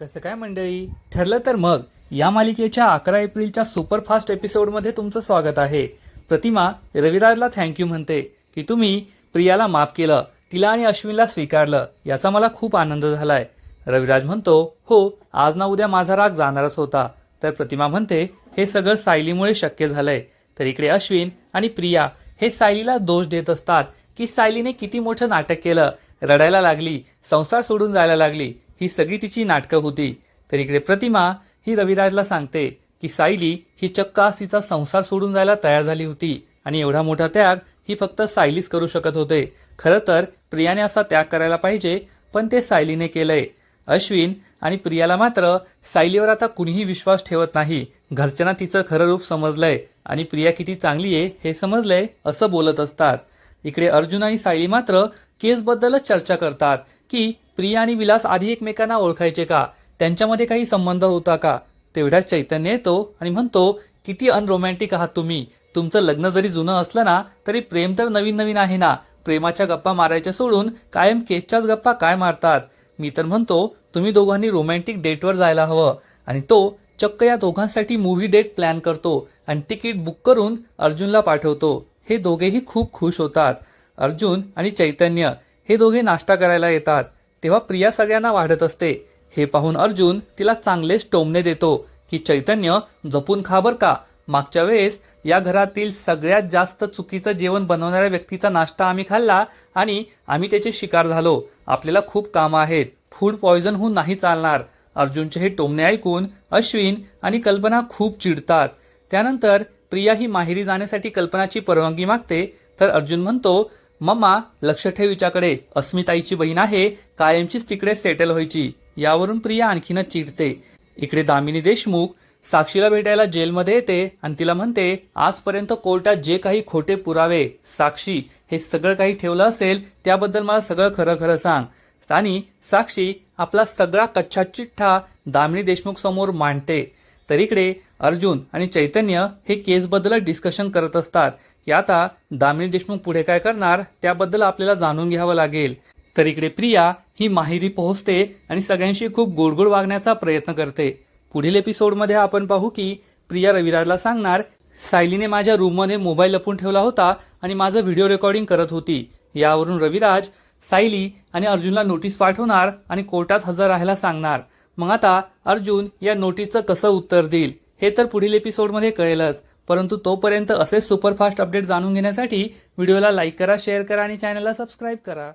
कसं काय मंडळी? ठरलं तर मग. या मालिकेच्या अकरा एप्रिलच्या सुपरफास्ट एपिसोडमध्ये तुमचं स्वागत आहे. प्रतिमा रविराजला थँक्यू म्हणते की तुम्ही प्रियाला माफ केलं तिला आणि अश्विनला स्वीकारलं याचा मला खूप आनंद झालाय. रविराज म्हणतो हो आज ना उद्या माझा राग जाणारच होता. तर प्रतिमा म्हणते हे सगळं सायलीमुळे शक्य झालंय. तर इकडे अश्विन आणि प्रिया हे सायलीला दोष देत असतात की सायलीने किती मोठं नाटक केलं रडायला लागली संसार सोडून जायला लागली. ही सगळी तिची नाटकं होती. तर इकडे प्रतिमा ही रविराजला सांगते की सायली ही चक्क आज तिचा संसार सोडून जायला तयार झाली होती आणि एवढा मोठा त्याग ही फक्त सायलीच करू शकत होते. खरं तर प्रियाने असा त्याग करायला पाहिजे पण ते सायलीने केलंय. अश्विन आणि प्रियाला मात्र सायलीवर आता कुणीही विश्वास ठेवत नाही. घरच्यांना तिचं खरं रूप समजलंय आणि प्रिया किती चांगली आहे हे समजलंय असं बोलत असतात. इकडे अर्जुन आणि सायली मात्र केसबद्दलच चर्चा करतात की प्रिया आणि विलास आधी एकमेकांना ओळखायचे का? त्यांच्यामध्ये काही संबंध होता का? तेवढ्याच चैतन्य येतो आणि म्हणतो किती अनरोमॅन्टिक आहात तुम्ही. तुमचं लग्न जरी जुनं असलं ना तरी प्रेम तर नवीन नवीन आहे ना. प्रेमाच्या गप्पा मारायच्या सोडून कायम केसच्याच गप्पा काय मारतात? मी तर म्हणतो तुम्ही दोघांनी रोमॅन्टिक डेटवर जायला हवं. आणि तो चक्क या दोघांसाठी मूव्ही डेट प्लॅन करतो आणि तिकीट बुक करून अर्जुनला पाठवतो. हे दोघेही खूप खुश होतात. अर्जुन आणि चैतन्य हे दोघे नाश्ता करायला येतात. तेव्हा प्रिया सगळ्यांना वाढत असते. हे पाहून अर्जुन तिला चांगलेच टोमणे देतो की चैतन्य जपून खा बर का. मागच्या वेळेस या घरातील सगळ्यात जास्त चुकीचं जेवण बनवणाऱ्या व्यक्तीचा नाश्ता आम्ही खाल्ला आणि आम्ही त्याचे शिकार झालो. आपल्याला खूप कामं आहेत. फूड पॉयझन होऊन नाही चालणार. अर्जुनचे हे टोमणे ऐकून अश्विन आणि कल्पना खूप चिडतात. त्यानंतर प्रिया ही माहेरी जाण्यासाठी कल्पनाची परवानगी मागते. तर अर्जुन म्हणतो मम्मा लक्ष ठेवीच्याकडे अस्मिताईची बहीण आहे कायमचीच तिकडे सेटल व्हायची. यावरून प्रिया आणखीनच चिडते. इकडे दामिनी देशमुख साक्षीला भेटायला जेलमध्ये येते आणि तिला म्हणते आजपर्यंत कोर्टात जे काही खोटे पुरावे साक्षी हे सगळं काही ठेवलं असेल त्याबद्दल मला सगळं खरं खरं सांग. आणि साक्षी आपला सगळा कच्छा चिठ्ठा दामिनी देशमुख समोर मांडते. तर इकडे अर्जुन आणि चैतन्य हे केसबद्दल डिस्कशन करत असतात. की आता दामिनी देशमुख पुढे काय करणार त्याबद्दल आपल्याला जाणून घ्यावं लागेल. तर इकडे प्रिया ही माहिरी पोहोचते आणि सगळ्यांशी खूप गोडगोड वागण्याचा प्रयत्न करते. पुढील एपिसोडमध्ये आपण पाहू की प्रिया रविराजला सांगणार सायलीने माझ्या रूममध्ये मोबाईल लपून ठेवला होता आणि माझं व्हिडिओ रेकॉर्डिंग करत होती. यावरून रविराज सायली आणि अर्जुनला नोटीस पाठवणार आणि कोर्टात हजर राहायला सांगणार. मग आता अर्जुन या नोटीसचं कसं उत्तर देईल हे तर पुढील एपिसोडमध्ये कळेलच. परंतु तोपर्यंत असेच सुपरफास्ट अपडेट जाणून घेण्यासाठी व्हिडिओला लाईक करा शेअर करा आणि चॅनलला सबस्क्राईब करा.